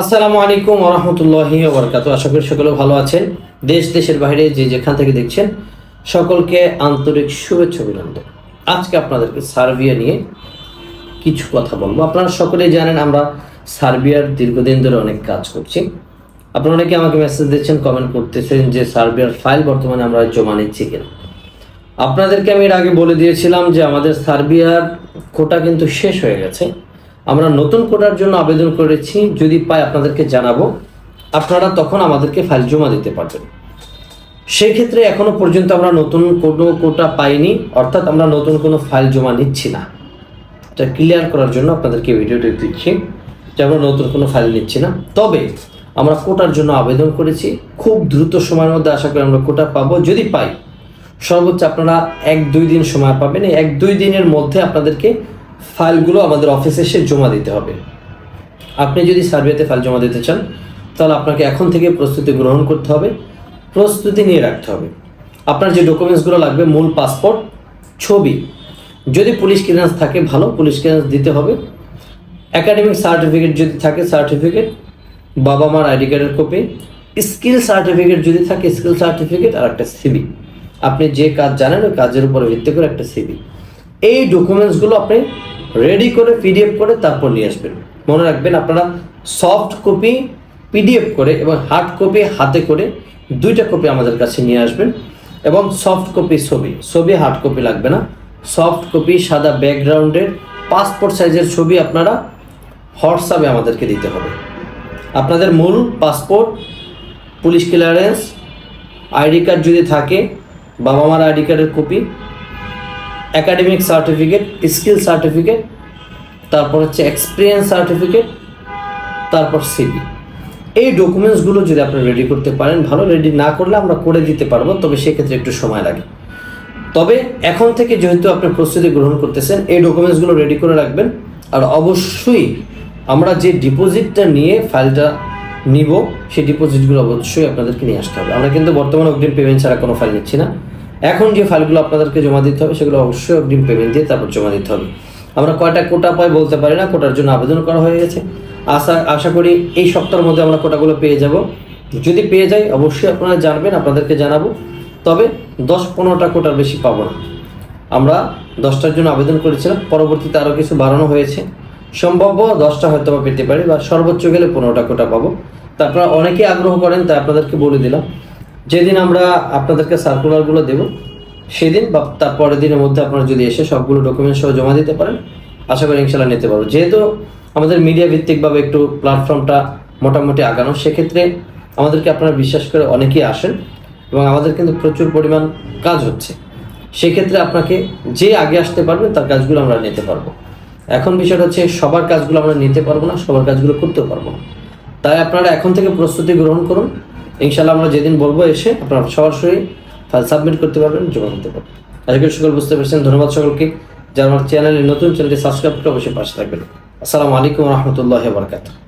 আসসালামু আলাইকুম রহমতুল্লাহি বরকাত আশা করি সকলে ভালো আছেন। দেশ, দেশের বাইরে যে যেখান থেকে দেখছেন, সকলকে আন্তরিক শুভেচ্ছা অভিনন্দন। আজকে আপনাদেরকে সার্বিয়া নিয়ে কিছু কথা বলব। আপনারা সকলেই জানেন আমরা সার্বিয়ার দীর্ঘদিন ধরে অনেক কাজ করছি। আপনারা অনেকে আমাকে মেসেজ দিচ্ছেন কমেন্ট করতেছেন যে সার্বিয়ার ফাইল বর্তমানে আমরা জমা নিচ্ছি কিনা। আপনাদেরকে আমি এর আগে বলে দিয়েছিলাম যে আমাদের সার্বিয়ার কোটা কিন্তু শেষ হয়ে গেছে। আমরা নতুন কোটার জন্য আবেদন করেছি, যদি পাই আপনাদেরকে জানাব। আপনারা তখন আমাদেরকে ফাইল জমা দিতে পারবেন। সেই ক্ষেত্রে এখনও পর্যন্ত আমরা নতুন কোনো কোটা পাইনি, অর্থাৎ আমরা নতুন কোনো ফাইল জমা নিচ্ছি না। এটা ক্লিয়ার করার জন্য আপনাদেরকে ভিডিওটি দিচ্ছি, যে আমরা নতুন কোনো ফাইল নিচ্ছি না। তবে আমরা কোটার জন্য আবেদন করেছি, খুব দ্রুত সময়ের মধ্যে আশা করি আমরা কোটা পাবো। যদি পাই, সর্বোচ্চ আপনারা এক দুই দিন সময় পাবেন। এক দুই দিনের মধ্যে আপনাদেরকে ফাইলগুলো আমাদের অফিসে এসে জমা দিতে হবে। আপনি যদি সার্ভেতে ফাইল জমা দিতে চান, তাহলে আপনাকে এখন থেকে প্রস্তুতি গ্রহণ করতে হবে, প্রস্তুতি নিয়ে রাখতে হবে। আপনার যে ডকুমেন্টসগুলো লাগবে, মূল পাসপোর্ট, ছবি। যদি পুলিশ ক্লিয়ারেন্স থাকে, ভালো পুলিশ ক্লিয়ারেন্স দিতে হবে। একাডেমিক সার্টিফিকেট যদি থাকে, সার্টিফিকেট বাবা মার আইডি কার্ডের কপি। স্কিল সার্টিফিকেট যদি থাকে, স্কিল সার্টিফিকেট আর একটা সিবি আপনি যে কাজ জানেন, ওই কাজের উপর ভিত্তি করে একটা সিবি এই ডকুমেন্টসগুলো আপনি রেডি করে পিডিএফ করে তারপর নিয়ে আসবেন। মনে রাখবেন আপনারা সফট কপি পিডিএফ করে এবং হার্ড কপি হাতে করে দুইটা কপি আমাদের কাছে নিয়ে আসবেন এবং সফট কপি ছবি। ছবি হার্ড কপি লাগবে না। সফট কপি সাদা ব্যাকগ্রাউন্ডের পাসপোর্ট সাইজের ছবি আপনারা হোয়াটসঅ্যাপে আমাদেরকে দিতে হবে। আপনাদের মূল passport police clearance ID card যদি থাকে, বাবা মার আইডি কার্ডের copy academic certificate skill certificate তারপর হচ্ছে এক্সপিরিয়েন্স সার্টিফিকেট তারপর সিবি এই ডকুমেন্টসগুলো যদি আপনি রেডি করতে পারেন, ভালো রেডি না করলে আমরা করে দিতে পারব, তবে সেক্ষেত্রে একটু সময় লাগে। তবে এখন থেকে যেহেতু আপনি প্রস্তুতি গ্রহণ করতেছেন, এই ডকুমেন্টসগুলো রেডি করে রাখবেন, আর অবশ্যই আমরা যে ডিপোজিটটা নিয়ে ফাইলটা নিব, সেই ডিপোজিটগুলো অবশ্যই আপনাদেরকে নিয়ে আসতে হবে। আমরা কিন্তু বর্তমানে অগ্রিম পেমেন্ট ছাড়া কোনো ফাইল নিচ্ছি না। এখন যে ফাইলগুলো আপনাদেরকে জমা দিতে হবে, সেগুলো অবশ্যই অগ্রিম পেমেন্ট দিয়ে তারপর জমা দিতে হবে। আমরা কয়টা কোটা পাই বলতে পারি না, কোটার জন্য আবেদন করা হয়ে গেছে। আশা আশা করি এই সপ্তাহের মধ্যে আমরা কোটাগুলো পেয়ে যাব। যদি পেয়ে যাই, অবশ্যই আপনারা জানবেন, আপনাদেরকে জানাব। তবে দশ পনেরোটা কোটার বেশি পাবো না। আমরা দশটার জন্য আবেদন করেছিলাম, পরবর্তীতে আরও কিছু বাড়ানো হয়েছে। সম্ভাব্য দশটা হয়তো বা পেতে পারি বা সর্বোচ্চ গেলে পনেরোটা কোটা পাবো। তারপর অনেকে আগ্রহ করেন, তাই আপনাদেরকে বলে দিলাম। যেদিন আমরা আপনাদেরকে সার্কুলারগুলো দেব, সেদিন বা তার পরের দিনের মধ্যে আপনারা যদি এসে সবগুলো ডকুমেন্ট সহ জমা দিতে পারেন, আশা করি ইনশাল্লাহ নিতে পারব। যেহেতু আমাদের মিডিয়া ভিত্তিকভাবে একটু প্ল্যাটফর্মটা মোটামুটি আগানো, সেক্ষেত্রে আমাদেরকে আপনারা বিশ্বাস করে অনেকেই আসেন এবং আমাদের কিন্তু প্রচুর পরিমাণ কাজ হচ্ছে। সেক্ষেত্রে আপনাকে যে আগে আসতে পারবেন তার কাজগুলো আমরা নিতে পারব। এখন বিষয়টা হচ্ছে সবার কাজগুলো আমরা নিতে পারব না, সবার কাজগুলো করতেও পারব না। তাই আপনারা এখন থেকে প্রস্তুতি গ্রহণ করুন। ইনশাল্লাহ আমরা যেদিন বলব এসে আপনারা সরাসরি ফাইল সাবমিট করতে পারবেন জমা দিতে পারবেন। আজকে সকল বুঝতে পারছেন। ধন্যবাদ সকলকে। যারা আমার চ্যানেলে নতুন চ্যানেলটি সাবস্ক্রাইব করে অবশ্যই পাশে থাকবেন। আসসালামু আলাইকুম রহমতুল্লাহ বারকাতুহ।